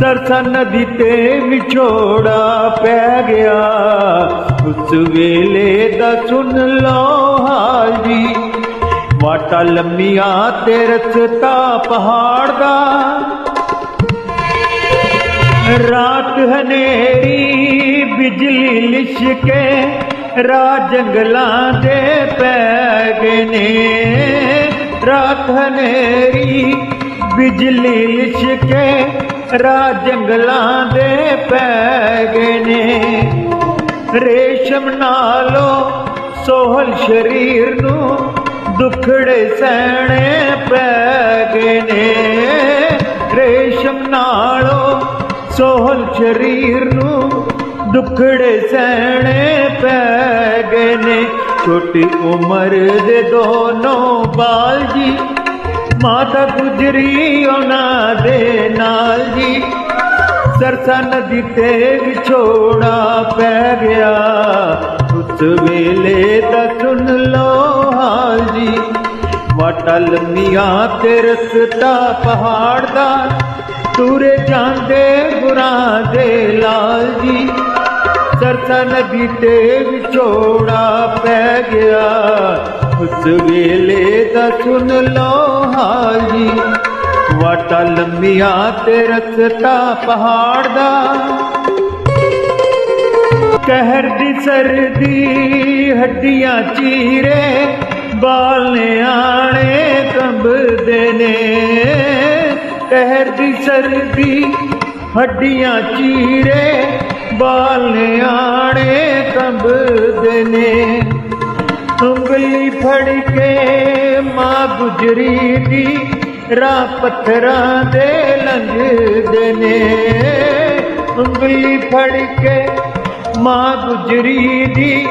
ਸਰਸਾ ਨਦੀ ਤੇ ਵਿਛੋੜਾ ਪੈ ਗਿਆ। ਉਸ ਵੇਲੇ ਦਾ ਸੁਣ ਲਓ ਹਾਲ ਜੀ। ਵਾਟਾ ਲੰਮੀਆਂ ਤੇ ਰਸਤਾ ਪਹਾੜ ਦਾ। ਰਾਤ ਹਨੇਰੀ, ਬਿਜਲੀ ਲਿਸ਼ਕੇ ਰਾ ਜੰਗਲਾਂ ਦੇ ਪੈ ਗਏ ਨੇ। ਰਾਤ ਹਨੇਰੀ, ਬਿਜਲੀ ਲਿਸ਼ਕੇ ਰਾਹ ਜੰਗਲਾਂ ਦੇ ਪੈ ਗਏ ਨੇ। ਰੇਸ਼ਮ ਨਾਲੋਂ ਸੋਹਲ ਸ਼ਰੀਰ ਨੂੰ ਦੁਖੜੇ ਸਹਿਣੇ ਪੈ ਗਏ ਨੇ। ਰੇਸ਼ਮ ਨਾਲੋਂ ਸੋਹਲ ਸ਼ਰੀਰ ਨੂੰ ਦੁਖੜੇ ਸਹਿਣੇ ਪੈ ਗਏ ਨੇ। ਛੋਟੀ ਉਮਰ ਦੇ ਦੋਨੋਂ ਬਾਲ ਜੀ ਮਾਤਾ ਗੁਜਰੀ ਉਹਨਾਂ ਦੇ ਨਾਲ ਜੀ। ਸਰਸਾ ਨਦੀ ਤੇ ਵਿਛੋੜਾ ਪੈ ਗਿਆ। ਉਸ ਵੇਲੇ ਦਾ ਸੁਣ ਲਓ ਹਾਲ ਜੀ। ਵਟਲ ਮੀਆਂ ਤੇ ਰਸਤਾ ਪਹਾੜ ਦਾ। ਤੁਰੇ ਜਾਂਦੇ ਗੁਰਾਂ ਦੇ ਲਾਲ ਜੀ। ਸਰਸਾ ਨਦੀ ਤੇ ਵਿਛੋੜਾ ਪੈ ਗਿਆ। ਉਸ ਵੇਲੇ ਦਾ ਸੁਣ ਲਓ ਹਾਲ ਜੀ ਵਾਟਾ ਲੰਮੀਆਂ ਤੇ ਰਸਤਾ ਪਹਾੜ ਦਾ। ਕਹਿਰ ਦੀ ਸਰਦੀ ਹੱਡੀਆਂ ਚੀਰੇ, ਬਾਲ ਨਿਆਣੇ ਕੰਬਦੇ ਨੇ। ਕਹਿਰ ਦੀ ਸਰਦੀ ਹੱਡੀਆਂ ਚੀਰੇ, ਬਾਲ ਨਿਆਣੇ ਕੰਬਦੇ ਨੇ। ਉਂਗਲੀ ਫੜ ਕੇ ਮਾਂ ਗੁਜਰੀ ਦੀ ਰਾਹ ਪੱਥਰਾਂ ਦੇ ਲੰਘਦੇ ਨੇ। ਉਂਗਲੀ ਫੜ ਕੇ ਮਾਂ ਗੁਜਰੀ ਦੀ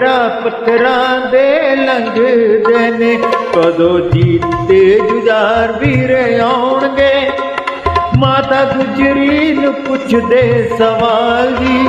ਰਾਹ ਪੱਥਰਾਂ ਦੇ ਲੰਘਦੇ ਨੇ। ਕਦੋਂ ਜੀਤੇ ਜੁਝਾਰ ਵੀਰੇ ਆਉਣਗੇ? ਮਾਤਾ ਗੁਜਰੀ ਨੂੰ ਪੁੱਛਦੇ ਸਵਾਲ ਜੀ।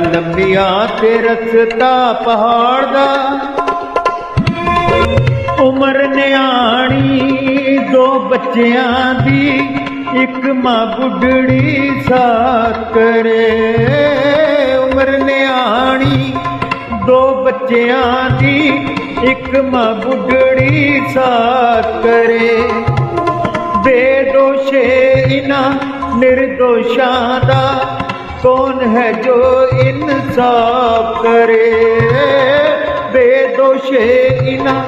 ਜੀ ਲੰਬੀਆਂ ਤੇ ਰਸਤਾ ਪਹਾੜ ਦਾ। ਉਮਰ ਨਿਆਣੀ, ਦੋ ਬੱਚਿਆਂ ਦੀ, ਇੱਕ ਮਾਂ ਬੁੱਢੜੀ ਸਾਥ ਕਰੇ ਉਮਰ ਨਿਆਣੀ, ਦੋ ਬੱਚਿਆਂ ਦੀ, ਇੱਕ ਮਾਂ ਬੁੱਢੜੀ ਸਾਥ ਕਰੇ ਬੇਦੋਸ਼ੇ ਇਨਾ ਨਿਰਦੋਸ਼ਾਂ ਦਾ ਕੌਣ ਹੈ ਜੋ ਇਨਸਾਫ ਕਰੇ? ਬੇਦੋਸ਼ੇ ਇਨਾ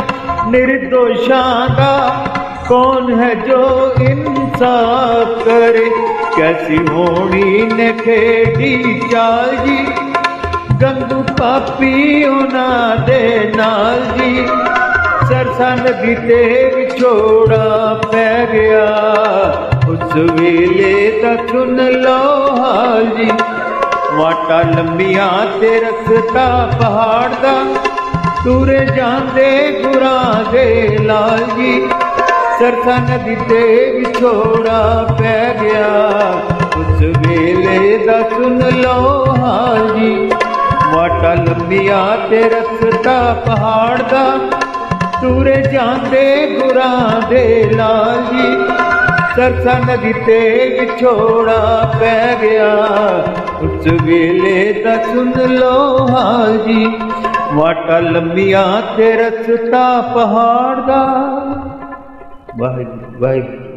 ਨਿਰਦੋਸ਼ਾਂ ਦਾ ਕੌਣ ਹੈ ਜੋ ਇਨਸਾਫ ਕਰੇ? ਕੈਸੀ ਹੋਣੀ ਨੇ ਖੇਡੀ ਚਾਲ ਜੀ? ਗੰਦੂ ਪਾਪੀ ਉਹਨਾਂ ਦੇ ਨਾਲ ਜੀ? ਸਰਸਾ ਨਦੀ ਤੇ ਵਿਛੋੜਾ ਪੈ ਗਿਆ। ਉਸ ਵੇਲੇ ਤਾਂ ਸੁਣ ਲਓ ਹਾਲ ਜੀ। ਵਾਟਾ ਲੰਬੀਆਂ ਤੇ ਰਸਤਾ ਪਹਾੜ ਦਾ। ਤੁਰੇ ਜਾਂਦੇ ਗੁਰਾਂ ਦੇ ਲਾਲ ਜੀ। ਸਰਸਾ ਨਦੀ ਤੇ ਵਿਛੋੜਾ ਪੈ ਗਿਆ। ਉਸ ਵੇਲੇ ਦਾ ਸੁਣ ਲਓ ਹਾਲ ਜੀ। ਵਾਟਾ ਲੰਬੀਆਂ ਤੇ ਰਸਤਾ ਪਹਾੜ ਦਾ। ਤੁਰੇ ਜਾਂਦੇ ਗੁਰਾਂ ਦੇ ਲਾਲ ਜੀ। ਸਰਸਾ ਨਦੀ ਤੇ ਵਿਛੋੜਾ ਪੈ ਗਿਆ। ਉਸ ਵੇਲੇ ਤਾਂ ਸੁਣ ਲੋ ਹਾਲ ਜੀ, ਵਾਟਾ ਲੰਬੀਆਂ ਤੇ ਰਸਤਾ ਪਹਾੜ ਦਾ। ਵਾਹਿਗੁਰੂ ਵਾਹਿਗੁਰੂ।